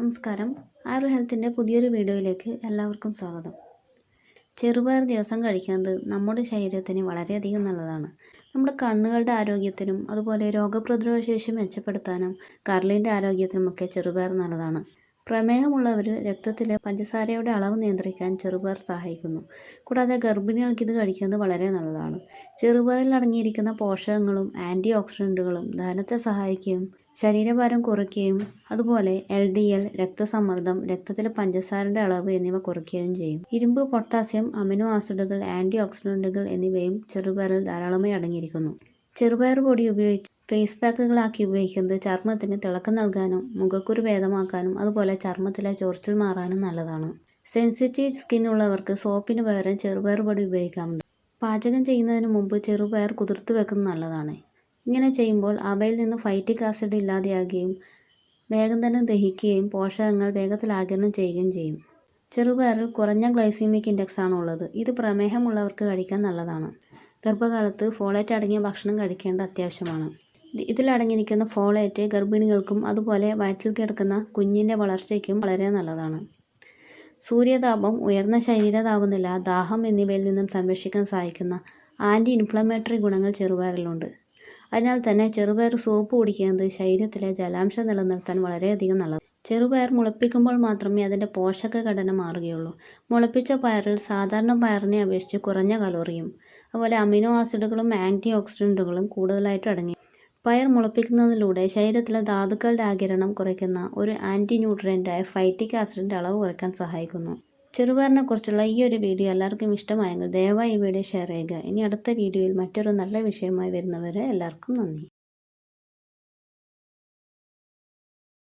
നമസ്കാരം. ആറു ഹെൽത്തിന്റെ പുതിയൊരു വീഡിയോയിലേക്ക് എല്ലാവർക്കും സ്വാഗതം. ചെറുപയർ ദിവസം കഴിക്കുന്നത് നമ്മുടെ ശരീരത്തിന് വളരെയധികം നല്ലതാണ്. നമ്മുടെ കണ്ണുകളുടെ ആരോഗ്യത്തിനും അതുപോലെ രോഗപ്രതിരോധ ശേഷി മെച്ചപ്പെടുത്താനും കരളിന്റെ ആരോഗ്യത്തിനുമൊക്കെ ചെറുപയർ നല്ലതാണ്. പ്രമേഹമുള്ളവർ രക്തത്തിലെ പഞ്ചസാരയുടെ അളവ് നിയന്ത്രിക്കാൻ ചെറുപയർ സഹായിക്കുന്നു. കൂടാതെ ഗർഭിണികൾക്ക് ഇത് കഴിക്കുന്നത് വളരെ നല്ലതാണ്. ചെറുപയറിൽ അടങ്ങിയിരിക്കുന്ന പോഷകങ്ങളും ആന്റി ഓക്സിഡന്റുകളും ദഹനത്തെ സഹായിക്കുകയും ശരീരഭാരം കുറയ്ക്കുകയും അതുപോലെ എൽ ഡി എൽ രക്തസമ്മർദ്ദം രക്തത്തിലെ പഞ്ചസാരയുടെ അളവ് എന്നിവ കുറയ്ക്കുകയും ചെയ്യും. ഇരുമ്പ് പൊട്ടാസ്യം അമിനോ ആസിഡുകൾ ആന്റി ഓക്സിഡന്റുകൾ എന്നിവയും ചെറുപയറിൽ ധാരാളമായി അടങ്ങിയിരിക്കുന്നു. ചെറുപയർ പൊടി ഉപയോഗിച്ച് ഫേസ് പാക്കുകളാക്കി ഉപയോഗിക്കുന്നത് ചർമ്മത്തിന് തിളക്കം നൽകാനും മുഖക്കുരു ഭേദമാക്കാനും അതുപോലെ ചർമ്മത്തിലെ ചൊറിച്ചിൽ മാറാനും നല്ലതാണ്. സെൻസിറ്റീവ് സ്കിൻ ഉള്ളവർക്ക് സോപ്പിന് പകരം ചെറുപയർ പൊടി ഉപയോഗിക്കാവുന്നത് പാചകം ചെയ്യുന്നതിന് മുമ്പ് ചെറുപയർ കുതിർത്ത് വെക്കുന്നത് നല്ലതാണ്. ഇങ്ങനെ ചെയ്യുമ്പോൾ അവയിൽ നിന്ന് ഫൈറ്റിക് ആസിഡ് ഇല്ലാതെയാകുകയും വേഗം തന്നെ ദഹിക്കുകയും പോഷകങ്ങൾ വേഗത്തിൽ ആഗിരണം ചെയ്യുകയും ചെയ്യും. ചെറുപയറിൽ കുറഞ്ഞ ഗ്ലൈസീമിക് ഇൻഡെക്സ് ആണുള്ളത്. ഇത് പ്രമേഹമുള്ളവർക്ക് കഴിക്കാൻ നല്ലതാണ്. ഗർഭകാലത്ത് ഫോളേറ്റ് അടങ്ങിയ ഭക്ഷണം കഴിക്കേണ്ട അത്യാവശ്യമാണ്. ഇതിലടങ്ങിയിരിക്കുന്ന ഫോളേറ്റ് ഗർഭിണികൾക്കും അതുപോലെ വയറ്റിൽ കിടക്കുന്ന കുഞ്ഞിന്റെ വളർച്ചയ്ക്കും വളരെ നല്ലതാണ്. സൂര്യതാപം ഉയർന്ന ശരീര താപനില ദാഹം എന്നിവയിൽ നിന്നും സംരക്ഷിക്കാൻ സഹായിക്കുന്ന ആന്റി ഇൻഫ്ലമേറ്ററി ഗുണങ്ങൾ ചെറുപയറിലുണ്ട്. അതിനാൽ തന്നെ ചെറുപയർ സോപ്പ് കുടിക്കുന്നത് ശരീരത്തിലെ ജലാംശം നിലനിർത്താൻ വളരെയധികം നല്ലത് ചെറുപയർ മുളപ്പിക്കുമ്പോൾ മാത്രമേ അതിന്റെ പോഷക ഘടന മാറുകയുള്ളൂ. മുളപ്പിച്ച പയറിൽ സാധാരണ പയറിനെ അപേക്ഷിച്ച് കുറഞ്ഞ കലോറിയും അതുപോലെ അമിനോ ആസിഡുകളും ആന്റി ഓക്സിഡന്റുകളും കൂടുതലായിട്ട് അടങ്ങി. പയർ മുളപ്പിക്കുന്നതിലൂടെ ശരീരത്തിലെ ധാതുക്കളുടെ ആകിരണം കുറയ്ക്കുന്ന ഒരു ആന്റി ന്യൂട്രിയന്റായ ഫൈറ്റിക് ആസിഡിന്റെ അളവ് കുറയ്ക്കാൻ സഹായിക്കുന്നു. ചെറുപയറിനെക്കുറിച്ചുള്ള ഈ ഒരു വീഡിയോ എല്ലാവർക്കും ഇഷ്ടമായെങ്കിൽ ദയവായി ഈ വീഡിയോ ഷെയർ ചെയ്യുക. ഇനി അടുത്ത വീഡിയോയിൽ മറ്റൊരു നല്ല വിഷയമായി വരുന്നവരെ എല്ലാവർക്കും നന്ദി.